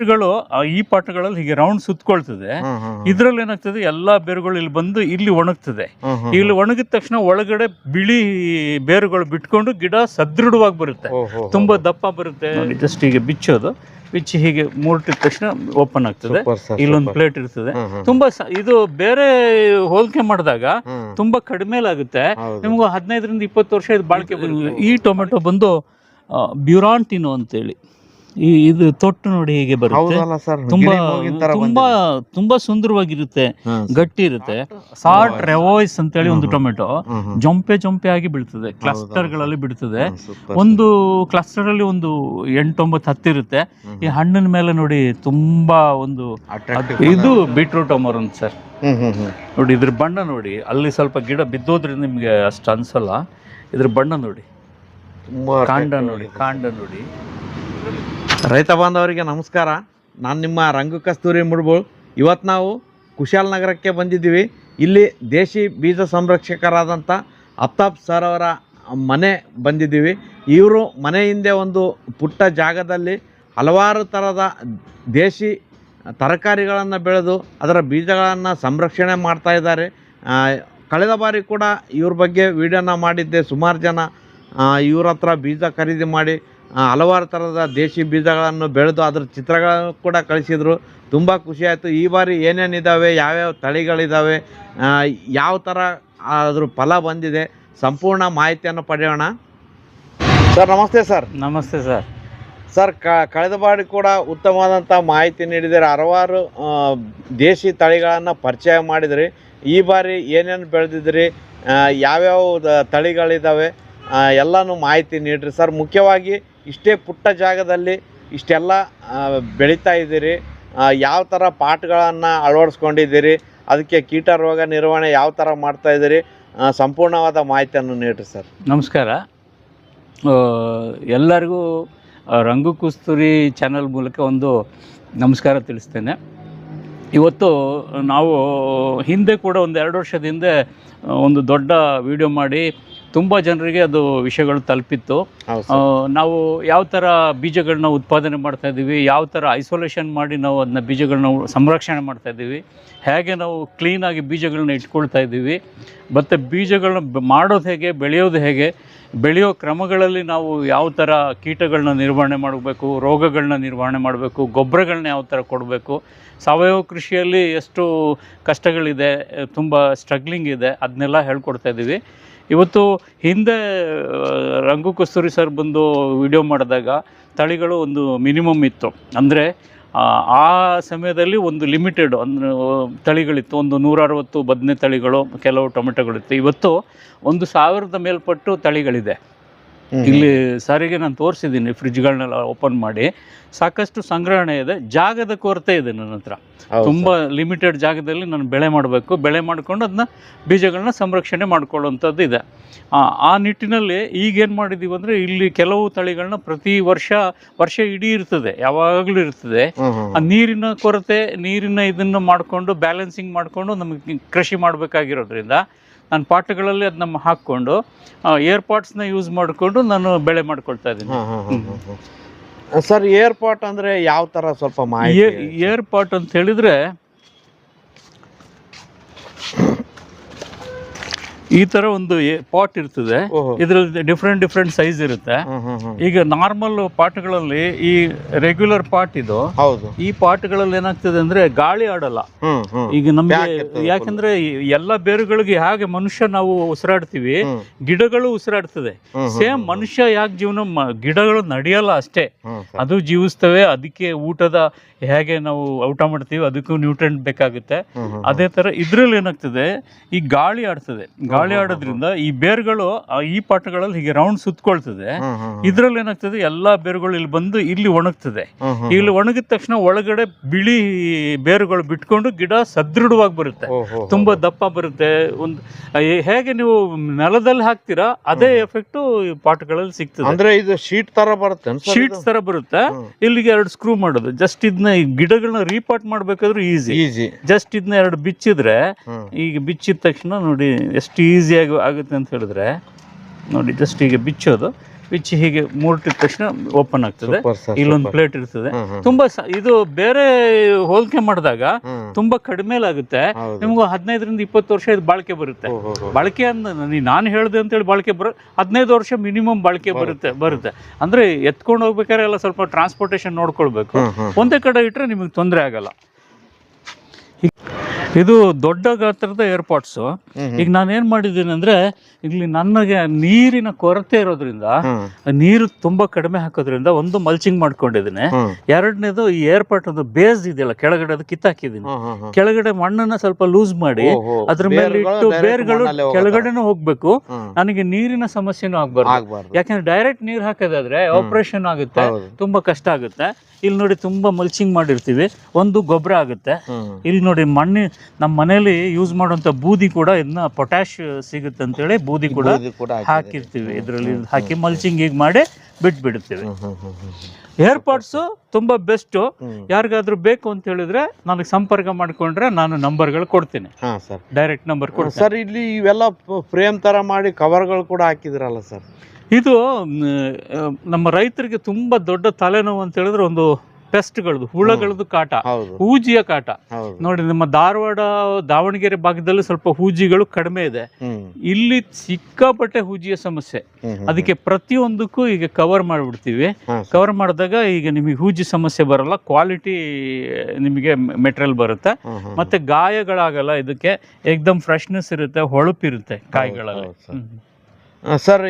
ಬೇರುಗಳು ಈ ಪಾಟ್ಗಳಲ್ಲಿ ಹೀಗೆ ರೌಂಡ್ ಸುತ್ತಕೊಳ್ತದೆ ಇದರಲ್ಲಿ ಏನಾಗ್ತದೆ ಎಲ್ಲಾ ಬೇರುಗಳು ಇಲ್ಲಿ ಬಂದು ಇಲ್ಲಿ ಒಣಗ್ತದೆ. ಇಲ್ಲಿ ಒಣಗಿದ ತಕ್ಷಣ ಒಳಗಡೆ ಬಿಳಿ ಬೇರುಗಳು ಬಿಟ್ಕೊಂಡು ಗಿಡ ಸದೃಢವಾಗಿ ಬರುತ್ತೆ. ತುಂಬಾ ದಪ್ಪ ಬರುತ್ತೆ. ಜಸ್ಟ್ ಹೀಗೆ ಬಿಚ್ಚೋದು. ಬಿಚ್ಚಿ ಹೀಗೆ ಮುರುಟಿದ ತಕ್ಷಣ ಓಪನ್ ಆಗ್ತದೆ. ಇಲ್ಲೊಂದು ಪ್ಲೇಟ್ ಇರ್ತದೆ. ತುಂಬಾ ಇದು ಬೇರೆ ಹೋಲಿಕೆ ಮಾಡಿದಾಗ ತುಂಬಾ ಕಡಿಮೆ ಆಗುತ್ತೆ ಹೌದು. ನಿಮ್ಗೆ ಹದಿನೈದರಿಂದ ಇಪ್ಪತ್ತು ವರ್ಷ ಇದು ಬಾಳಿಕೆ ಬರುತ್ತೆ. ಈ ಟೊಮೆಟೊ ಬಂದು ಬ್ಯುರಾಂಟಿನೋ ಅಂತೇಳಿ. ಈ ಇದು ತೊಟ್ಟು ನೋಡಿ ಹೀಗೆ ಬರುತ್ತೆ. ತುಂಬಾ ತುಂಬಾ ತುಂಬಾ ಸುಂದರವಾಗಿರುತ್ತೆ ಗಟ್ಟಿ ಇರುತ್ತೆ. ಸಾಟ್ ರೆವಾಯ್ಸ್ ಅಂತ ಹೇಳಿ ಒಂದು ಟೊಮೆಟೊ. ಜೊಂಪೆ ಜೊಂಪೆ ಆಗಿ ಬೀಳ್ತದೆ ಕ್ಲಸ್ಟರ್ಗಳಲ್ಲಿ ಬಿಡ್ತದೆ ಒಂದು ಕ್ಲಸ್ಟರ್ ಅಲ್ಲಿ ಒಂದು ಎಂಟೊಂಬತ್ತು ಹತ್ತಿರುತ್ತೆ. ಈ ಹಣ್ಣಿನ ಮೇಲೆ ನೋಡಿ ತುಂಬಾ ಒಂದು ಇದು ಬೀಟ್ರೂಟ್ ಅಮರಂತ್ ಸರ್. ನೋಡಿ ಇದ್ರ ಬಣ್ಣ ನೋಡಿ ಅಲ್ಲಿ ಸ್ವಲ್ಪ ಗಿಡ ಬಿದ್ದೋದ್ರಿಂದ ನಿಮ್ಗೆ ಅಷ್ಟು ಅನ್ಸಲ್ಲ. ಇದ್ರ ಬಣ್ಣ ನೋಡಿ. ಕಾಂಡ ನೋಡಿ ಕಾಂಡ ನೋಡಿ. ರೈತ ಬಾಂಧವರಿಗೆ ನಮಸ್ಕಾರ. ನಾನು ನಿಮ್ಮ ರಂಗು ಕಸ್ತೂರಿ ಮುಡ್ಬೋಳ್. ಇವತ್ತು ನಾವು ಕುಶಾಲನಗರಕ್ಕೆ ಬಂದಿದ್ದೀವಿ. ಇಲ್ಲಿ ದೇಶಿ ಬೀಜ ಸಂರಕ್ಷಕರಾದಂಥ ಅಫ್ತಾಬ್ ಸರ್ ಅವರ ಮನೆ ಬಂದಿದ್ದೀವಿ. ಇವರು ಮನೆ ಹಿಂದೆ ಒಂದು ಪುಟ್ಟ ಜಾಗದಲ್ಲಿ ಹಲವಾರು ಥರದ ದೇಶಿ ತರಕಾರಿಗಳನ್ನು ಬೆಳೆದು ಅದರ ಬೀಜಗಳನ್ನು ಸಂರಕ್ಷಣೆ ಮಾಡ್ತಾ ಇದ್ದಾರೆ. ಕಳೆದ ಬಾರಿ ಕೂಡ ಇವ್ರ ಬಗ್ಗೆ ವಿಡಿಯೋನ ಮಾಡಿದ್ದೆ. ಸುಮಾರು ಜನ ಇವ್ರ ಹತ್ರ ಬೀಜ ಖರೀದಿ ಮಾಡಿ ಹಲವಾರು ಥರದ ದೇಶಿ ಬೀಜಗಳನ್ನು ಬೆಳೆದು ಅದ್ರ ಚಿತ್ರಗಳನ್ನು ಕೂಡ ಕಳಿಸಿದರು. ತುಂಬ ಖುಷಿಯಾಯಿತು ಈ ಬಾರಿ ಏನೇನಿದ್ದಾವೆ ಯಾವ್ಯಾವ ತಳಿಗಳಿದ್ದಾವೆ ಯಾವ ಥರ ಅದ್ರ ಫಲ ಬಂದಿದೆ ಸಂಪೂರ್ಣ ಮಾಹಿತಿಯನ್ನು ಪಡೆಯೋಣ. ಸರ್ ನಮಸ್ತೆ ಸರ್. ನಮಸ್ತೆ ಸರ್. ಸರ್ ಕ ಕಳೆದ ಬಾರಿ ಕೂಡ ಉತ್ತಮವಾದಂಥ ಮಾಹಿತಿ ನೀಡಿದರೆ ಹಲವಾರು ದೇಶಿ ತಳಿಗಳನ್ನು ಪರಿಚಯ ಮಾಡಿದ್ರಿ. ಈ ಬಾರಿ ಏನೇನು ಬೆಳೆದಿದ್ರಿ ಯಾವ್ಯಾವ ತಳಿಗಳಿದ್ದಾವೆ ಎಲ್ಲನೂ ಮಾಹಿತಿ ನೀಡಿರಿ. ಸರ್ ಮುಖ್ಯವಾಗಿ ಇಷ್ಟೇ ಪುಟ್ಟ ಜಾಗದಲ್ಲಿ ಇಷ್ಟೆಲ್ಲ ಬೆಳೀತಾ ಇದ್ದೀರಿ. ಯಾವ ಥರ ಪಾಟ್ಗಳನ್ನು ಅಳವಡಿಸ್ಕೊಂಡಿದ್ದೀರಿ, ಅದಕ್ಕೆ ಕೀಟ ರೋಗ ನಿರ್ವಹಣೆ ಯಾವ ಥರ ಮಾಡ್ತಾ ಇದ್ದೀರಿ ಸಂಪೂರ್ಣವಾದ ಮಾಹಿತಿಯನ್ನು ನೀಡಿರಿ ಸರ್. ನಮಸ್ಕಾರ. ಎಲ್ಲರಿಗೂ ರಂಗು ಕುಸ್ತೂರಿ ಚಾನಲ್ ಮೂಲಕ ಒಂದು ನಮಸ್ಕಾರ ತಿಳಿಸ್ತೇನೆ. ಇವತ್ತು ನಾವು ಹಿಂದೆ ಕೂಡ ಒಂದು ಎರಡು ವರ್ಷದ ಹಿಂದೆ ಒಂದು ದೊಡ್ಡ ವಿಡಿಯೋ ಮಾಡಿ ತುಂಬ ಜನರಿಗೆ ಅದು ವಿಷಯಗಳು ತಲುಪಿತ್ತು. ನಾವು ಯಾವ ಥರ ಬೀಜಗಳನ್ನ ಉತ್ಪಾದನೆ ಮಾಡ್ತಾ ಇದ್ದೀವಿ ಯಾವ ಥರ ಐಸೋಲೇಷನ್ ಮಾಡಿ ನಾವು ಅದನ್ನ ಬೀಜಗಳನ್ನ ಸಂರಕ್ಷಣೆ ಮಾಡ್ತಾ ಇದ್ದೀವಿ ಹೇಗೆ ನಾವು ಕ್ಲೀನಾಗಿ ಬೀಜಗಳನ್ನ ಇಟ್ಕೊಳ್ತಾ ಇದ್ದೀವಿ ಮತ್ತು ಬೀಜಗಳನ್ನ ಮಾಡೋದು ಹೇಗೆ ಬೆಳೆಯೋದು ಹೇಗೆ ಬೆಳೆಯೋ ಕ್ರಮಗಳಲ್ಲಿ ನಾವು ಯಾವ ಥರ ಕೀಟಗಳನ್ನ ನಿರ್ವಹಣೆ ಮಾಡಬೇಕು ರೋಗಗಳನ್ನ ನಿರ್ವಹಣೆ ಮಾಡಬೇಕು ಗೊಬ್ಬರಗಳನ್ನ ಯಾವ ಥರ ಕೊಡಬೇಕು ಸಾವಯವ ಕೃಷಿಯಲ್ಲಿ ಎಷ್ಟು ಕಷ್ಟಗಳಿದೆ ತುಂಬ ಸ್ಟ್ರಗ್ಲಿಂಗ್ ಇದೆ ಅದನ್ನೆಲ್ಲ ಹೇಳ್ಕೊಡ್ತಾ ಇದ್ದೀವಿ. ಇವತ್ತು ಹಿಂದೆ ರಂಗು ಕಸ್ತೂರಿ ಸರ್ ಬಂದು ವಿಡಿಯೋ ಮಾಡಿದಾಗ ತಳಿಗಳು ಒಂದು ಮಿನಿಮಮ್ ಇತ್ತು. ಅಂದರೆ, ಆ ಸಮಯದಲ್ಲಿ ಒಂದು ಲಿಮಿಟೆಡ್ ಅಂದರೆ ತಳಿಗಳಿತ್ತು. ಒಂದು ನೂರ ಅರವತ್ತು ಬದನೆ ತಳಿಗಳು, ಕೆಲವು ಟೊಮೆಟೊಗಳಿತ್ತು. ಇವತ್ತು ಒಂದು ಸಾವಿರದ ಮೇಲ್ಪಟ್ಟು ತಳಿಗಳಿದೆ. ಇಲ್ಲಿ ಸಾರಿಗೆ ನಾನು ತೋರಿಸಿದ್ದೀನಿ ಫ್ರಿಜ್ಗಳನ್ನೆಲ್ಲ ಓಪನ್ ಮಾಡಿ. ಸಾಕಷ್ಟು ಸಂಗ್ರಹಣೆ ಇದೆ. ಜಾಗದ ಕೊರತೆ ಇದೆ ನನ್ನ ಹತ್ರ. ತುಂಬ ಲಿಮಿಟೆಡ್ ಜಾಗದಲ್ಲಿ ನಾನು ಬೆಳೆ ಮಾಡಬೇಕು. ಬೆಳೆ ಮಾಡಿಕೊಂಡು ಅದನ್ನ ಬೀಜಗಳನ್ನ ಸಂರಕ್ಷಣೆ ಮಾಡ್ಕೊಳ್ಳುವಂಥದ್ದು ಇದೆ. ಆ, ನಿಟ್ಟಿನಲ್ಲಿ ಈಗೇನು ಮಾಡಿದ್ದೀವಿ ಅಂದರೆ ಇಲ್ಲಿ ಕೆಲವು ತಳಿಗಳನ್ನ ಪ್ರತಿ ವರ್ಷ ವರ್ಷ ಇಡೀ ಇರ್ತದೆ. ಯಾವಾಗಲೂ ಇರ್ತದೆ. ಆ ನೀರಿನ ಕೊರತೆ ನೀರಿನ ಇದನ್ನು ಮಾಡಿಕೊಂಡು ಬ್ಯಾಲೆನ್ಸಿಂಗ್ ಮಾಡಿಕೊಂಡು ನಮಗೆ ಕೃಷಿ ಮಾಡಬೇಕಾಗಿರೋದ್ರಿಂದ ನಾನು ಪಾಟ್ಗಳಲ್ಲಿ ಅದನ್ನ ಹಾಕ್ಕೊಂಡು ಏರ್ ಪಾಟ್ಸ್ನ ಯೂಸ್ ಮಾಡಿಕೊಂಡು ನಾನು ಬೆಳೆ ಮಾಡ್ಕೊಳ್ತಾ ಇದ್ದೀನಿ. ಸರ್ ಏರ್ಪಾಟ್ ಅಂದ್ರೆ ಯಾವ ತರ ಸ್ವಲ್ಪ ಮಾಹಿತಿ. ಏರ್ ಪಾಟ್ ಅಂತ ಹೇಳಿದ್ರೆ ಈ ತರ ಒಂದು ಪಾಟ್ ಇರ್ತದೆ. ಇದ್ರಲ್ಲಿ ಡಿಫ್ರೆಂಟ್ ಡಿಫ್ರೆಂಟ್ ಸೈಜ್ ಇರುತ್ತೆ. ಈಗ ನಾರ್ಮಲ್ ಪಾಟ್ಗಳಲ್ಲಿ ಈ ರೆಗ್ಯುಲರ್ ಪಾಟ್ ಇದು ಹೌದು. ಈ ಪಾಟ್ಗಳಲ್ಲಿ ಏನಾಗ್ತದೆ ಅಂದ್ರೆ ಗಾಳಿ ಆಡಲ್ಲ. ಈಗ ನಮ್ಗೆ ಯಾಕಂದ್ರೆ ಎಲ್ಲ ಬೇರುಗಳಿಗೆ ಹೇಗೆ ಮನುಷ್ಯ ನಾವು ಉಸಿರಾಡ್ತೀವಿ ಗಿಡಗಳು ಉಸಿರಾಡ್ತದೆ. ಸೇಮ್ ಮನುಷ್ಯ ಯಾಕೆ ಜೀವನ ಗಿಡಗಳು ನಡೆಯಲ್ಲ ಅಷ್ಟೇ. ಅದು ಜೀವಿಸ್ತವೆ ಅದಕ್ಕೆ ಊಟದ ಹೇಗೆ ನಾವು ಊಟ ಮಾಡ್ತೀವಿ ಅದಕ್ಕೂ ನ್ಯೂಟ್ರೆಂಟ್ ಬೇಕಾಗುತ್ತೆ. ಅದೇ ತರ ಇದ್ರಲ್ಲಿ ಏನಾಗ್ತದೆ ಈ ಗಾಳಿ ಆಡ್ತದೆ. ಗಾಳಿ ಆಡೋದ್ರಿಂದ ಈ ಬೇರ್ಗಳು ಆ ಈ ಪಾಟ್ಗಳಲ್ಲಿ ಹೀಗೆ ರೌಂಡ್ ಸುತ್ಕೊಳ್ತದೆ. ಇದ್ರಲ್ಲಿ ಏನಾಗ್ತದೆ ಎಲ್ಲಾ ಬೇರುಗಳು ಇಲ್ಲಿ ಬಂದು ಇಲ್ಲಿ ಒಣಗ್ತದೆ. ಇಲ್ಲಿ ಒಣಗಿದ ತಕ್ಷಣ ಒಳಗಡೆ ಬಿಳಿ ಬೇರುಗಳು ಬಿಟ್ಕೊಂಡು ಗಿಡ ಸದೃಢವಾಗಿ ಬರುತ್ತೆ. ತುಂಬಾ ದಪ್ಪ ಬರುತ್ತೆ. ಒಂದು ಹೇಗೆ ನೀವು ನೆಲದಲ್ಲಿ ಹಾಕ್ತೀರಾ ಅದೇ ಎಫೆಕ್ಟ್ ಪಾಟ್ಗಳಲ್ಲಿ ಸಿಗ್ತದೆ. ಅಂದ್ರೆ ಇದು ಶೀಟ್ ತರ ಬರುತ್ತೆ ಶೀಟ್ ತರ ಬರುತ್ತೆ. ಇಲ್ಲಿಗೆ ಎರಡು ಸ್ಕ್ರೂ ಮಾಡೋದು. ಜಸ್ಟ್ ಇದನ್ನ ಈ ಗಿಡಗಳನ್ನ ರೀಪಾಟ್ ಮಾಡ್ಬೇಕಾದ್ರೂ ಈಸಿ ಈಸಿ ಜಸ್ಟ್ ಇದನ್ನ ಎರಡು ಬಿಚ್ಚಿದ್ರೆ ಈಗ ಬಿಚ್ಚಿದ ತಕ್ಷಣ ನೋಡಿ ಎಷ್ಟು ಈಸಿಯಾಗಿ ಆಗುತ್ತೆ ಅಂತ ಹೇಳಿದ್ರೆ ನೋಡಿ ಜಸ್ಟ್ ಈಗ ಬಿಚ್ಚೋದು. ಬಿಚ್ಚಿ ಹೀಗೆ ಮೂರ್ಟಿದ ತಕ್ಷಣ ಓಪನ್ ಆಗ್ತದೆ. ಇಲ್ಲೊಂದು ಪ್ಲೇಟ್ ಇರ್ತದೆ. ತುಂಬಾ ಇದು ಬೇರೆ ಹೋಲಿಕೆ ಮಾಡಿದಾಗ ತುಂಬಾ ಕಡಿಮೆ ಆಗುತ್ತೆ ನಿಮ್ಗೆ ಹದಿನೈದರಿಂದ ಇಪ್ಪತ್ತು ವರ್ಷ ಇದು ಬಾಳಿಕೆ ಬರುತ್ತೆ. ಬಾಳಿಕೆ ಅಂದ ನಾನು ಹೇಳಿದೆ ಅಂತೇಳಿ ಬಾಳಿಕೆ ಬರ ಹದಿನೈದು ವರ್ಷ ಮಿನಿಮಮ್ ಬಾಳಿಕೆ ಬರುತ್ತೆ. ಬರುತ್ತೆ ಅಂದ್ರೆ ಎತ್ಕೊಂಡು ಹೋಗ್ಬೇಕಾದ್ರೆ ಎಲ್ಲ ಸ್ವಲ್ಪ ಟ್ರಾನ್ಸ್ಪೋರ್ಟೇಷನ್ ನೋಡ್ಕೊಳ್ಬೇಕು. ಒಂದೇ ಕಡೆ ಇಟ್ಟರೆ ನಿಮಗೆ ತೊಂದರೆ ಆಗಲ್ಲ. ಇದು ದೊಡ್ಡ ಗಾತ್ರದ ಏರ್ಪಾಟ್ಸ್ ಈಗ ನಾನು ಏನ್ ಮಾಡಿದ್ದೀನಿ ಅಂದ್ರೆ ಇಲ್ಲಿ ನನಗೆ ನೀರಿನ ಕೊರತೆ ಇರೋದ್ರಿಂದ ನೀರು ತುಂಬಾ ಕಡಿಮೆ ಹಾಕೋದ್ರಿಂದ ಒಂದು ಮಲ್ಚಿಂಗ್ ಮಾಡ್ಕೊಂಡಿದ್ದೀನಿ. ಎರಡನೇದು ಈ ಏರ್ಪಾಟ್ ಅದು ಬೇಸ್ ಇದೆಯಲ್ಲ ಕೆಳಗಡೆ ಅದು ಕಿತ್ತಾಕಿದ್ದೀನಿ. ಕೆಳಗಡೆ ಮಣ್ಣನ್ನ ಸ್ವಲ್ಪ ಲೂಸ್ ಮಾಡಿ ಅದ್ರ ಮೇಲೆ ಇಟ್ಟು ಬೇರ್ಗಳು ಕೆಳಗಡೆನೂ ಹೋಗ್ಬೇಕು. ನನಗೆ ನೀರಿನ ಸಮಸ್ಯೆನೂ ಆಗ್ಬಾರ್ದು. ಯಾಕಂದ್ರೆ ಡೈರೆಕ್ಟ್ ನೀರು ಹಾಕೋದಾದ್ರೆ ಆಪರೇಷನ್ ಆಗುತ್ತೆ ತುಂಬಾ ಕಷ್ಟ ಆಗುತ್ತೆ. ಇಲ್ಲಿ ನೋಡಿ ತುಂಬಾ ಮಲ್ಚಿಂಗ್ ಮಾಡಿರ್ತೀವಿ ಒಂದು ಗೊಬ್ಬರ ಆಗುತ್ತೆ. ಇಲ್ಲಿ ನೋಡಿ ಮಣ್ಣಿ ನಮ್ಮ ಮನೇಲಿ ಯೂಸ್ ಮಾಡುವಂತ ಬೂದಿ ಕೂಡ ಇದನ್ನ ಪೊಟ್ಯಾಶ್ ಸಿಗುತ್ತೆ ಅಂತೇಳಿ ಬೂದಿ ಕೂಡ ಹಾಕಿರ್ತೀವಿ. ಇದರಲ್ಲಿ ಹಾಕಿ ಮಲ್ಚಿಂಗ್ ಈಗ ಮಾಡಿ ಬಿಟ್ಬಿಡ್ತೀವಿ. ಏರ್ಪಾಡ್ಸು ತುಂಬಾ ಬೆಸ್ಟ್ ಯಾರಿಗಾದ್ರೂ ಬೇಕು ಅಂತ ಹೇಳಿದ್ರೆ ನನಗೆ ಸಂಪರ್ಕ ಮಾಡ್ಕೊಂಡ್ರೆ ನಾನು ನಂಬರ್ಗಳು ಕೊಡ್ತೀನಿ. ಡೈರೆಕ್ಟ್ ನಂಬರ್ ಕೊಡ್ತೀನಿ. ಸರ್ ಇಲ್ಲಿ ಇವೆಲ್ಲ ಫ್ರೇಮ್ ತರ ಮಾಡಿ ಕವರ್ಗಳು ಕೂಡ ಹಾಕಿದ್ರಲ್ಲ ಸರ್? ಇದು ನಮ್ಮ ರೈತರಿಗೆ ತುಂಬಾ ದೊಡ್ಡ ತಲೆನೋವು ಅಂತ ಹೇಳಿದ್ರೆ ಒಂದು ಪೆಸ್ಟ್ಗಳದ್ದು ಹುಳಗಳದ್ದು ಕಾಟ ಹೂಜಿಯ ಕಾಟ. ನೋಡಿ ನಮ್ಮ ಧಾರವಾಡ ದಾವಣಗೆರೆ ಭಾಗದಲ್ಲಿ ಸ್ವಲ್ಪ ಹೂಜಿಗಳು ಕಡಿಮೆ ಇದೆ. ಇಲ್ಲಿ ಸಿಕ್ಕಾಪಟ್ಟೆ ಹೂಜಿಯ ಸಮಸ್ಯೆ. ಅದಕ್ಕೆ ಪ್ರತಿಯೊಂದಕ್ಕೂ ಈಗ ಕವರ್ ಮಾಡಿಬಿಡ್ತೀವಿ. ಕವರ್ ಮಾಡಿದಾಗ ಈಗ ನಿಮಗೆ ಹೂಜಿ ಸಮಸ್ಯೆ ಬರಲ್ಲ ಕ್ವಾಲಿಟಿ ನಿಮಗೆ ಮೆಟೀರಿಯಲ್ ಬರುತ್ತೆ. ಮತ್ತೆ ಗಾಯಗಳಾಗಲ್ಲ ಇದಕ್ಕೆ ಏಕ್ದಮ್ ಫ್ರೆಶ್ನೆಸ್ ಇರುತ್ತೆ ಹೊಳಪಿರುತ್ತೆ ಕಾಯಿಗಳಲ್ಲಿ ಹೌದು, ಸರ್.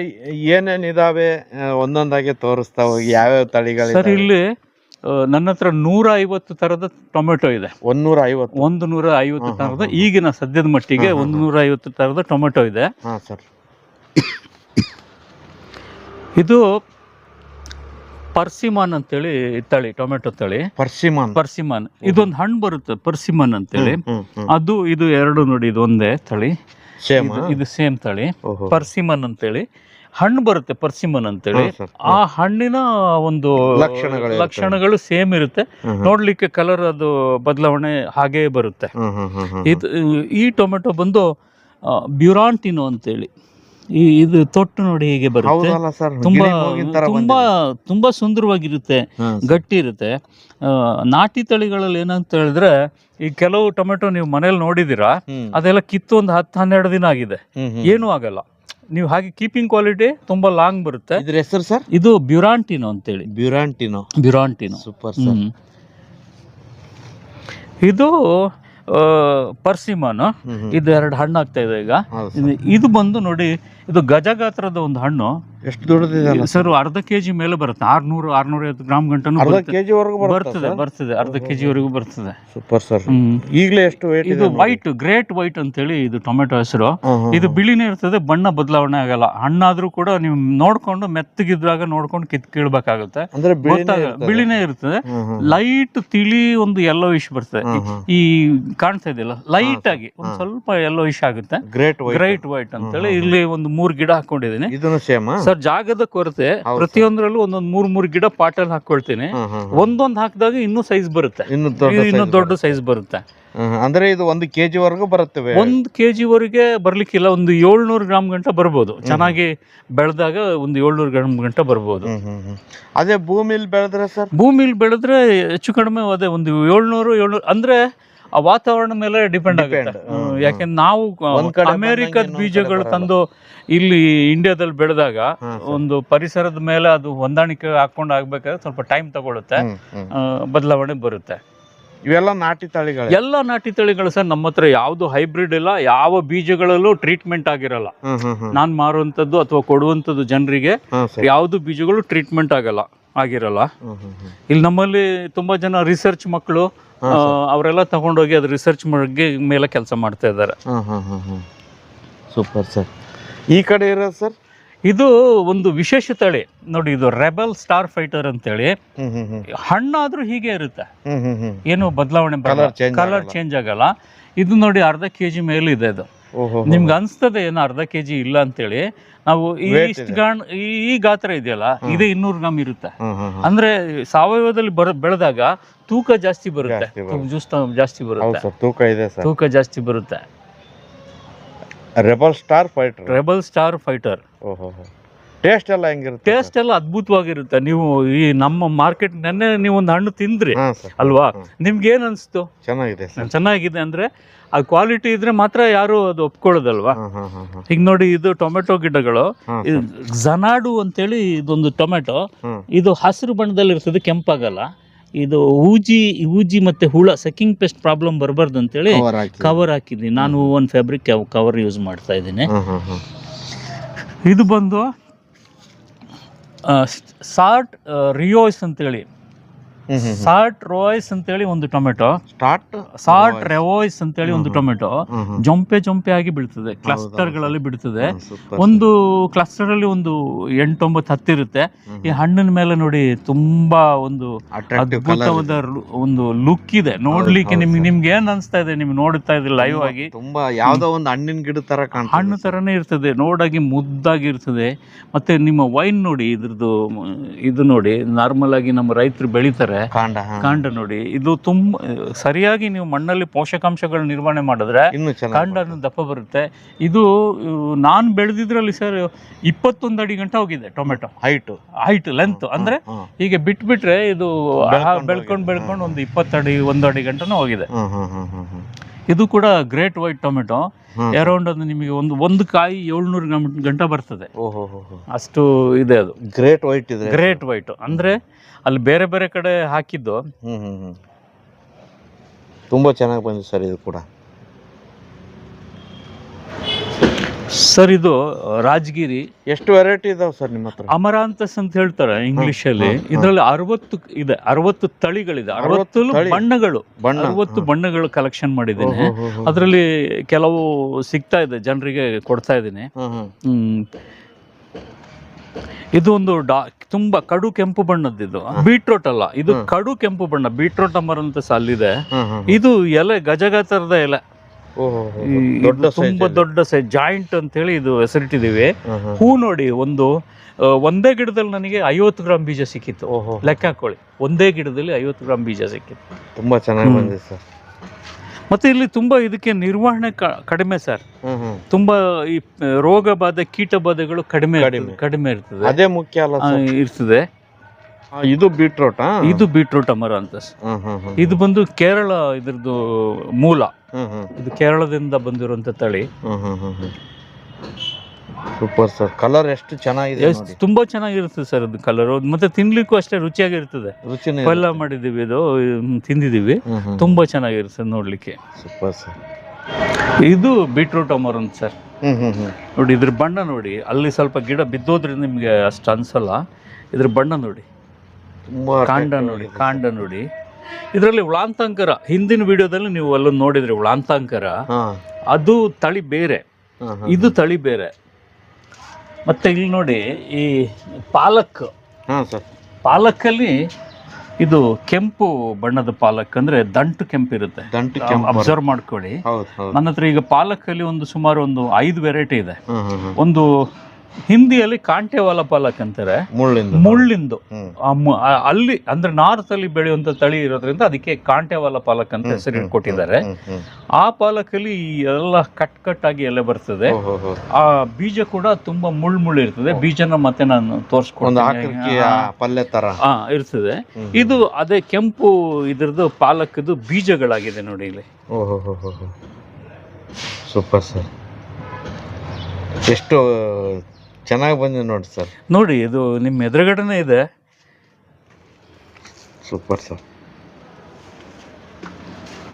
ಏನೇನಿದಾವೆ ಒಂದೊಂದಾಗೆ ತೋರಿಸ್ತಾ ಹೋಗಿ ಯಾವ್ಯಾವ ತಳಿಗಳು ಸರ್ ಇಲ್ಲಿ ನನ್ನ ಹತ್ರ ನೂರ ಐವತ್ತು ತರದ ಟೊಮೆಟೊ ಇದೆ. ಒಂದೂರ ಐವತ್ತು ಒಂದು ನೂರ ಐವತ್ತು ತರದ. ಈಗಿನ ಸದ್ಯದ ಮಟ್ಟಿಗೆ ಒಂದು. ನೂರ ಐವತ್ತು ತರದ ಟೊಮೆಟೊ ಇದೆ. ಹಾ ಸರ್. ಇದು ಪರ್ಸಿಮಾನ್ ಅಂತೇಳಿ ತಳಿ ಟೊಮೆಟೊ ತಳಿ. ಪರ್ಸಿಮಾನ್. ಪರ್ಸಿಮಾನ್. ಇದೊಂದು ಹಣ್ಣು ಬರುತ್ತೆ ಪರ್ಸಿಮಾನ್ ಅಂತೇಳಿ. ಅದು ಇದು ಎರಡು ನೋಡಿ ಇದು ಒಂದೇ ತಳಿ. ಸೇಮ್ ಇದು- ಸೇಮ್ ತಳಿ. ಪರ್ಸಿಮನ್ ಪರ್ಸಿಮನ್ ಅಂತೇಳಿ. ಹಣ್ಣು ಬರುತ್ತೆ ಪರ್ಸಿಮನ್ ಅಂತೇಳಿ. ಹೇಳಿ ಆ ಹಣ್ಣಿನ ಒಂದು ಲಕ್ಷಣಗಳು ಲಕ್ಷಣಗಳು ಸೇಮ್ ಇರುತ್ತೆ. ನೋಡ್ಲಿಕ್ಕೆ ಕಲರ್ ಅದು ಬದಲಾವಣೆ ಹಾಗೇ ಬರುತ್ತೆ. ಇದು ಈ ಟೊಮೆಟೊ ಬಂದು ಬ್ಯುರಾಂಟಿನೋ ಅಂತೇಳಿ. ಈ ಇದು ತೊಟ್ಟು ನೋಡಿ ಹೀಗೆ ಬರುತ್ತೆ. ತುಂಬಾ ತುಂಬಾ ತುಂಬಾ ಸುಂದರವಾಗಿರುತ್ತೆ ಗಟ್ಟಿ ಇರುತ್ತೆ. ನಾಟಿ ತಳಿಗಳಲ್ಲಿ ಏನಂತ ಹೇಳಿದ್ರೆ ಈ ಕೆಲವು ಟೊಮೆಟೊ ನೀವು ಮನೇಲಿ ನೋಡಿದಿರಾ ಅದೆಲ್ಲ ಕಿತ್ತು ಒಂದು ಹತ್ತು ಹನ್ನೆರಡು ದಿನ ಆಗಿದೆ. ಏನೂ ಆಗಲ್ಲ. ನೀವು ಹಾಗೆ ಕೀಪಿಂಗ್ ಕ್ವಾಲಿಟಿ ತುಂಬಾ ಲಾಂಗ್ ಬರುತ್ತೆ. ಇದ್ರ ಹೆಸರು ಸರ್? ಇದು ಬ್ಯುರಾಂಟಿನೋ ಅಂತೇಳಿ. ಬ್ಯೂರಾಂಟಿನೋ ಬ್ಯುರಾಂಟಿನೋ ಸೂಪರ್ ಸರ್ ಹ್ಮ್. ಇದು ಪರ್ಸಿಮಾನು. ಇದು ಎರಡು ಹಣ್ಣು ಆಗ್ತಾ ಇದೆ ಈಗ. ಹೌದು ಇದು- ಇದು ಬಂದು ನೋಡಿ ಇದು ಗಜಗಾತ್ರದ ಒಂದು ಹಣ್ಣು. ಎಷ್ಟು ದೊಡ್ಡದಿದೆ ಸರ್ ಅರ್ಧ ಕೆಜಿ ಮೇಲೆ ಬರುತ್ತೆ. ಆರ್ನೂರು ಆರ್ನೂರ ಐವತ್ತು ಗ್ರಾಮ್ ಗಂಟನು ಅರ್ಧ ಬರುತ್ತೆ. ಕೆಜಿ ವರೆಗೂ ಬರ್ತದೆ ಬರ್ತದೆ ಅರ್ಧ ಕೆಜಿ ವರೆಗೂ ಬರ್ತದೆ. Super sir. ಈಗಲೇ ಎಷ್ಟು ವೇಟ್ ಇದು ವೈಟ್ ಗ್ರೇಟ್ ವೈಟ್ ಅಂತೇಳಿ ಇದು ಟೊಮೆಟೊ ಹೆಸರು. ಇದು ಬಿಳಿನೇ ಇರ್ತದೆ ಬಣ್ಣ ಬದಲಾವಣೆ ಆಗಲ್ಲ. ಹಣ್ಣಾದ್ರೂ ಕೂಡ ನೀವು ನೋಡ್ಕೊಂಡು ಮೆತ್ತಗಿದ್ದಾಗ ನೋಡ್ಕೊಂಡು ಕಿತ್ ಕೀಳ್ಬೇಕಾಗುತ್ತೆ. ಅಂದ್ರೆ ಬಿಳಿನೇ ಇರ್ತದೆ. ಲೈಟ್ ತಿಳಿ ಒಂದು ಎಲ್ಲೋ ಇಶ್ ಬರ್ತದೆ. ಈ ಕಾಣ್ತಾ ಇದೆಯಲ್ಲ ಲೈಟ್ ಆಗಿ ಒಂದು ಸ್ವಲ್ಪ ಎಲ್ಲೋ ಇಶ್ ಆಗುತ್ತೆ ಗ್ರೇಟ್ ವೈಟ್ ಗ್ರೈಟ್ ವೈಟ್ ಅಂತೇಳಿ ಇಲ್ಲಿ ಒಂದು ಮೂರ್ ಗಿಡ ಹಾಕೊಂಡಿದೀನಿ ಇದನ್ನು ಸೇಮ್? ಸರ್ ಜಾಗದ ಕೊರತೆ ಪ್ರತಿಯೊಂದ್ರಲ್ಲೂ ಒಂದೊಂದ್ ಮೂರ್ ಮೂರ್ ಗಿಡ ಪಾಟಲ್ ಹಾಕೊಳ್ತೀನಿ. ಒಂದೊಂದ್ ಹಾಕಿದಾಗ ಇನ್ನೂ ಸೈಜ್ ಬರುತ್ತೆ. ಇನ್ನು ದೊಡ್ಡ. ಸೈಜ್ ಬರುತ್ತೆ. ಅಂದ್ರೆ ಇದು ಒಂದು ಕೆಜಿ ವರೆಗೂ ಬರುತ್ತೆ ಒಂದ್ ಕೆಜಿ ವರೆಗೆ ಬರ್ಲಿಕ್ಕಿಲ್ಲ ಒಂದು ಏಳ್ನೂರು ಗ್ರಾಮ್ ಗಂಟ ಬರ್ಬೋದು. ಚೆನ್ನಾಗಿ ಬೆಳೆದಾಗ ಒಂದು ಏಳ್ನೂರು ಗ್ರಾಮ್ ಗಂಟ ಬರ್ಬೋದು. ಅದೇ ಭೂಮಿಲಿ ಬೆಳೆದ್ರೆ ಸರ್? ಭೂಮಿಲಿ ಬೆಳೆದ್ರೆ ಹೆಚ್ಚು ಕಡಿಮೆ ಅದೇ ಒಂದು ಏಳ್ನೂರು ಏಳ್ನೂರು ಅಂದ್ರೆ ಆ ವಾತಾವರಣ ಮೇಲೆ ಡಿಪೆಂಡ್ ಆಗುತ್ತೆ. ಯಾಕೆಂದ್ರೆ ನಾವು ಅಮೆರಿಕದ ಬೀಜಗಳು ತಂದು ಇಲ್ಲಿ ಇಂಡಿಯಾದಲ್ಲಿ ಬೆಳೆದಾಗ ಒಂದು ಪರಿಸರದ ಮೇಲೆ ಅದು ಹೊಂದಾಣಿಕೆ ಹಾಕೊಂಡು ಆಗ್ಬೇಕಾದ್ರೆ ಸ್ವಲ್ಪ ಟೈಮ್ ತಗೊಳುತ್ತೆ. ಬದಲಾವಣೆ ಬರುತ್ತೆ. ಇವೆಲ್ಲ ನಾಟಿ ತಳಿಗಳು? ಎಲ್ಲ ನಾಟಿ ತಳಿಗಳು ಸರ್ ನಮ್ಮ ಹತ್ರ ಯಾವುದು ಹೈಬ್ರಿಡ್ ಇಲ್ಲ ಯಾವ ಬೀಜಗಳಲ್ಲೂ ಟ್ರೀಟ್ಮೆಂಟ್ ಆಗಿರಲ್ಲ. ನಾನ್ ಮಾರುವಂತದ್ದು ಅಥವಾ ಕೊಡುವಂತದ್ದು ಜನರಿಗೆ ಯಾವುದು ಬೀಜಗಳು ಟ್ರೀಟ್ಮೆಂಟ್ ಆಗಲ್ಲ. ಆಗಿರಲ್ಲ. ಇಲ್ಲಿ ನಮ್ಮಲ್ಲಿ ತುಂಬಾ ಜನ ರಿಸರ್ಚ್ ಮಕ್ಕಳು ಅವರೆಲ್ಲ ತಗೊಂಡೋಗಿ ಅದು ರಿಸರ್ಚ್ ಬಗ್ಗೆ ಮೇಲೆ ಕೆಲಸ ಮಾಡ್ತಾ ಇದ್ದಾರೆ. Super sir. ಈ ಕಡೆ ಇರೋದು ಸರ್? ಇದು ಒಂದು ವಿಶೇಷ ತಳಿ. ನೋಡಿ ಇದು ರೆಬಲ್ ಸ್ಟಾರ್ ಫೈಟರ್ ಅಂತೇಳಿ. ಹೇಳಿ ಹ್ಮ್, ಹ್ಮ್. ಹಣ್ಣಾದ್ರೂ ಹೀಗೆ ಇರುತ್ತೆ. ಏನು ಬದಲಾವಣೆ ಕಲರ್ ಚೇಂಜ್ ಆಗಲ್ಲ. ಇದು ನೋಡಿ ಅರ್ಧ ಕೆ ಜಿ ಇದೆ. ಇದು ಓಹೋ ನಿಮ್ಗೆ ಅನ್ಸ್ತದೆ ಏನೋ ಅರ್ಧ ಕೆ ಜಿ ಇಲ್ಲ ಅಂತೇಳಿ? ನಾವು ಈ ಇಷ್ಟು. ಗಾಣ್ ಈ ಗಾತ್ರ ಇದೆಯಲ್ಲ ಇದೇ ಇನ್ನೂರು ಗ್ರಾಮ್ ಇರುತ್ತೆ. ಅಂದ್ರೆ ಸಾವಯವದಲ್ಲಿ ಬರ ಬೆಳೆದಾಗ ತೂಕ ಜಾಸ್ತಿ ಬರುತ್ತೆ. ಜ್ಯೂಸ್ ಜಾಸ್ತಿ ಬರುತ್ತೆ. ತೂಕ ಇದೆ ತೂಕ ಜಾಸ್ತಿ ಬರುತ್ತೆ. Rebel star fighter rebel star fighter ಓಹೋ ಟೇಸ್ಟ್ ಎಲ್ಲ ಹೆಂಗಿರುತ್ತೆ ಟೇಸ್ಟ್ ಎಲ್ಲ ಅದ್ಭುತವಾಗಿರುತ್ತೆ. ನೀವು ಈ ನಮ್ಮ ಮಾರ್ಕೆಟ್ ನೆನ್ನೆ ನೀವು ಒಂದು ಹಣ್ಣು ತಿಂದ್ರಿ ಹಾಂ ಸರ್. ಅಲ್ವಾ. ನಿಮ್ಗೆ ಏನ್ ಅನ್ಸ್ತು? ಚೆನ್ನಾಗಿದೆ ಸರ್. ಚೆನ್ನಾಗಿದೆ ಅಂದ್ರೆ ಆ ಕ್ವಾಲಿಟಿ ಇದ್ರೆ ಮಾತ್ರ ಯಾರು ಅದು ಒಪ್ಕೊಳ್ಳೋದಲ್ವಾ? ಹಾಂ ಹಾಂ ಹಾಂ ಹಾಂ. ಈಗ ನೋಡಿ ಇದು ಟೊಮೆಟೊ ಗಿಡಗಳು. ಇದು ಝನಾಡು ಅಂತೇಳಿ ಇದೊಂದು ಟೊಮೆಟೊ. ಹ್ಮ್. ಇದು ಹಸಿರು ಬಣ್ಣದಲ್ಲಿ ಇರ್ತದೆ ಕೆಂಪಾಗಲ್ಲ. ಇದು ಊಜಿ ಊಜಿ ಮತ್ತೆ ಹುಳ ಸೆಕಿಂಗ್ ಪೆಸ್ಟ್ ಪ್ರಾಬ್ಲಮ್ ಬರಬಾರ್ದು ಅಂತೇಳಿ ಕವರ್ ಹಾಕಿ ಕವರ್ ಹಾಕಿದ್ದೀನಿ. ನಾನು ಒಂದು ಫ್ಯಾಬ್ರಿಕ್ ಕವರ್ ಯೂಸ್ ಮಾಡ್ತಾ ಇದ್ದೀನಿ. ಹಾಂ ಹಾಂ ಹಾಂ. ಇದು ಬಂದು ಸಾರ್ಟ್ ರಿಯೋಯ್ಸ್ ಅಂತೇಳಿ. ಸಾರ್ಟ್ ರೋಯ್ಸ್ ಅಂತೇಳಿ ಒಂದು ಟೊಮೆಟೊ. ಸ್ಟಾರ್ಟ್ ಸಾರ್ಟ್ ರೆವೋಯ್ಸ್ ಅಂತೇಳಿ ಒಂದು ಟೊಮೆಟೊ. ಜೊಂಪೆ ಜೊಂಪೆ ಆಗಿ ಬೀಳ್ತದೆ ಕ್ಲಸ್ಟರ್ಗಳಲ್ಲಿ ಬಿಡ್ತದೆ. ಒಂದು ಕ್ಲಸ್ಟರ್ ಅಲ್ಲಿ ಒಂದು ಎಂಟೊಂಬತ್ತು ಹತ್ತಿರುತ್ತೆ. ಈ ಹಣ್ಣಿನ ಮೇಲೆ ನೋಡಿ ತುಂಬಾ ಒಂದು ಅದ್ಭುತವಾದ ಒಂದು ಲುಕ್ ಇದೆ. ನೋಡ್ಲಿಕ್ಕೆ ನಿಮ್ಗೆ. ನಿಮ್ಗೆ ಏನ್ ಅನ್ಸ್ತಾ ಇದೆ? ನಿಮ್ಗೆ ನೋಡ್ತಾ ಇದೆ ಲೈವ್ ಆಗಿ. ತುಂಬಾ ಯಾವ್ದೋ ಒಂದು ಹಣ್ಣಿನ ಗಿಡ ತರ ಹಣ್ಣು. ತರನೇ ಇರ್ತದೆ ನೋಡಾಗಿ ಮುದ್ದಾಗಿರ್ತದೆ ಮತ್ತೆ ನಿಮ್ಮ ವೈನ್ ನೋಡಿ ಇದ್ರದ್ದು ಇದು ನೋಡಿ ನಾರ್ಮಲ್ ಆಗಿ ನಮ್ಮ ರೈತರು ಬೆಳಿತಾರೆ. ಕಾಂಡ ಹಾ. ಕಾಂಡ ನೋಡಿ. ಇದು ತುಂಬ ಸರಿಯಾಗಿ ನೀವು ಮಣ್ಣಲ್ಲಿ ಪೋಷಕಾಂಶಗಳ ನಿರ್ವಹಣೆ ಮಾಡಿದ್ರೆ ಕಾಂಡ ದಪ್ಪ ಬರುತ್ತೆ. ಇದು ನಾನು ಬೆಳೆದಿದ್ರಲ್ಲಿ ಸರ್ ಇಪ್ಪತ್ತೊಂದು ಅಡಿ ಗಂಟ ಹೋಗಿದೆ ಟೊಮೆಟೊ. ಹೈಟ್. ಹೈಟ್ ಲೆಂತ್ ಅಂದ್ರೆ ಹೀಗೆ ಬಿಟ್ಬಿಟ್ರೆ ಇದು ಬೆಳ್ಕೊಂಡು ಬೆಳ್ಕೊಂಡು ಒಂದು ಇಪ್ಪತ್ತಡಿ ಒಂದು ಅಡಿ ಗಂಟನೂ ಹೋಗಿದೆ. ಇದು ಕೂಡ ಗ್ರೇಟ್ ವೈಟ್ ಟೊಮೆಟೊ. ಅರೌಂಡ್ ಅದು ನಿಮಗೆ ಒಂದು ಒಂದು ಕಾಯಿ ಏಳ್ನೂರು ಗಂಟ ಬರ್ತದೆ. ಅಷ್ಟು ಇದೆ ಅದು. ಗ್ರೇಟ್ ವೈಟ್ ಇದೆ. ಗ್ರೇಟ್ ವೈಟ್ ಅಂದ್ರೆ ಅಲ್ಲಿ ಬೇರೆ ಬೇರೆ ಕಡೆ ಹಾಕಿದ್ದು. ಹ್ಮ್ ಹ್ಮ್ ಹ್ಮ್. ತುಂಬಾ ಚೆನ್ನಾಗಿ ಬಂದಿದೆ ಸರ್ ಇದು ಕೂಡ. ಸರ್ ಇದು ರಾಜಗಿರಿ. ಎಷ್ಟು ವೆರೈಟಿ ಇದಾವೆ ಸರ್ ನಿಮ್ಮ ಹತ್ರ? ಅಮರಾಂತಸ್ ಅಂತ ಹೇಳ್ತಾರೆ ಇಂಗ್ಲಿಷ್ ಅಲ್ಲಿ. ಇದರಲ್ಲಿ ಅರವತ್ತು ಇದೆ ಅರವತ್ತು ತಳಿಗಳಿದೆ. ಅರವತ್ತು? ಬಣ್ಣಗಳು. ಬಣ್ಣ. ಅರವತ್ತು ಬಣ್ಣಗಳು ಕಲೆಕ್ಷನ್ ಮಾಡಿದ್ದೇನೆ. ಅದರಲ್ಲಿ ಕೆಲವು ಸಿಗ್ತಾ ಇದೆ ಜನರಿಗೆ ಕೊಡ್ತಾ ಇದ್ದೀನಿ. ಇದು ಒಂದು ಡಾ ತುಂಬಾ ಕಡು ಕೆಂಪು ಬಣ್ಣದ್ದು ಇದು. ಬೀಟ್ರೋಟ್ ಅಲ್ಲ. ಇದು ಕಡು ಕೆಂಪು ಬಣ್ಣ ಬೀಟ್ರೋಟ್ ಅಮರಂತಸ್ ಅಲ್ಲಿದೆ. ಇದು ಎಲೆ ಗಜಗತರದ ಎಲೆ. ಇದು ತುಂಬಾ ದೊಡ್ಡ ಸೈಜ್ ಜಾಯಿಂಟ್ ಅಂತ ಹೇಳಿ ಇದು ಹೆಸರಿಟ್ಟಿದೀವಿ. ಹೂ ನೋಡಿ ಒಂದು ಒಂದೇ ಗಿಡದಲ್ಲಿ ನನಗೆ ಐವತ್ತು ಗ್ರಾಮ್ ಬೀಜ ಸಿಕ್ಕಿತ್ತು. ಲೆಕ್ಕ ಹಾಕೊಳ್ಳಿ ಒಂದೇ ಗಿಡದಲ್ಲಿ ಐವತ್ತು ಗ್ರಾಮ್ ಬೀಜ ಸಿಕ್ಕಿತ್ತು. ತುಂಬಾ ಚೆನ್ನಾಗಿ ಬಂದಿದೆ ಸರ್. ಮತ್ತೆ ಇಲ್ಲಿ ತುಂಬಾ ಇದಕ್ಕೆ ನಿರ್ವಹಣೆ ಕಡಿಮೆ ಸರ್. ತುಂಬಾ ಈ ರೋಗ ಬಾಧೆ ಕೀಟ ಬಾಧೆಗಳು ಕಡಿಮೆ ಕಡಿಮೆ. ಇರ್ತದೆ, ಅದೇ ಮುಖ್ಯ ಇರ್ತದೆ. ಇದು ಬೀಟ್ರೋಟ ಇದು ಬೀಟ್ರೋಟ ಮರ ಅಂತ ಇದು ಬಂದು ಕೇರಳ ಇದ್ರದ್ದು ಮೂಲ. ಇದು ಕೇರಳದಿಂದ ಬಂದಿರುವಂತ ತಳಿ. ಸೂಪರ್ ಸರ್ ಕಲರ್ ಎಷ್ಟು ಚೆನ್ನಾಗಿದೆ ನೋಡಿ. ತುಂಬಾ ಚೆನ್ನಾಗಿರುತ್ತೆ ಸರ್ ಅದು ಕಲರ್ ಮತ್ತೆ ತಿನ್ಲಿಕ್ಕೂ ಅಷ್ಟೇ ರುಚಿಯಾಗಿರ್ತದೆ ರುಚಿನೇ ಪಲ್ಲ ಮಾಡಿದೀವಿ ಇದು ತಿಂದಿದೀವಿ ತುಂಬಾ ಚೆನ್ನಾಗಿರುತ್ತೆ ನೋಡ್ಲಿಕ್ಕೆ. ಸೂಪರ್ ಸರ್ ಇದು ಬೀಟ್ರೂಟ್ ಅಮರ್ ಅಂತ ಸರ್ ಹ್ಮ್ ಹ್ಮ್ ಹ್ಮ್. ನೋಡಿ ಇದ್ರ ಬಣ್ಣ ನೋಡಿ ಅಲ್ಲಿ ಸ್ವಲ್ಪ ಗಿಡ ಬಿದ್ದೋದ್ರಿಂದ ನಿಮಗೆ ಅಷ್ಟು ಅನ್ಸಲ್ಲ. ಇದ್ರ ಬಣ್ಣ ನೋಡಿ. ತುಂಬಾ ಕಾಂಡ ನೋಡಿ ಕಾಂಡ ನೋಡಿ. ಇದರಲ್ಲಿ ಉಳಾಂತಾಂಕರ ಹಿಂದಿನ ವಿಡಿಯೋದಲ್ಲಿ ನೀವು ಅಲ್ಲೊಂದು ನೋಡಿದ್ರಿ ಉಳಾಂತಾಂಕರ ಅದು ತಳಿ ಬೇರೆ. ಇದು ತಳಿ ಬೇರೆ. ಮತ್ತೆ ಇಲ್ಲಿ ನೋಡಿ ಈ ಪಾಲಕ್. ಪಾಲಕ್ಕಲ್ಲಿ ಇದು ಕೆಂಪು ಬಣ್ಣದ ಪಾಲಕ್ ಅಂದ್ರೆ ದಂಟು ಕೆಂಪು ಇರುತ್ತೆ. ದಂಟು ಕೆಂಪು ಅಬ್ಸರ್ವ್ ಮಾಡ್ಕೊಳ್ಳಿ. ನನ್ನ ಹತ್ರ ಈಗ ಪಾಲಕ್ಕಲ್ಲಿ ಒಂದು ಸುಮಾರು ಒಂದು ಐದು ವೆರೈಟಿ ಇದೆ. ಒಂದು ಹಿಂದಿಯಲ್ಲಿ ಕಾಂಟೆವಾಲ ಪಾಲಕ್ ಅಂತಾರೆ. ಮುಳ್ಳಿಂದ. ಅಲ್ಲಿ ಅಂದ್ರೆ ನಾರ್ತ್ ಅಲ್ಲಿ ಬೆಳೆಯುವಂತ ತಳಿ ಇರೋದ್ರಿಂದ ಅದಕ್ಕೆ ಕಾಂಟೆವಾಲ ಪಾಲಕ್ ಅಂತ ಹೆಸರು ಕೊಟ್ಟಿದ್ದಾರೆ. ಆ ಪಾಲಕಲ್ಲಿ ಎಲ್ಲ ಕಟ್ ಕಟ್ ಆಗಿ ಎಲೆ ಬರ್ತದೆ. ಆ ಬೀಜ ಕೂಡ ತುಂಬಾ ಮುಳ್ಳು ಮುಳ್ಳು ಇರ್ತದೆ. ಬೀಜನ ಮತ್ತೆ ನಾನು ಆ ಪಲ್ಯ ತರ. ಇರ್ತದೆ. ಇದು ಅದೇ ಕೆಂಪು ಇದ್ರದ್ದು ಪಾಲಕದ್ದು ಬೀಜಗಳಾಗಿದೆ ನೋಡಿ ಇಲ್ಲಿ. Super sir. ಎಷ್ಟು ಚೆನ್ನಾಗಿ ಬಂದಿದೆ ನೋಡಿ ಸರ್. ನೋಡಿ ಇದು ನಿಮ್ಮ ಎದುರುಗಡೆನೇ ಇದೆ. Super sir.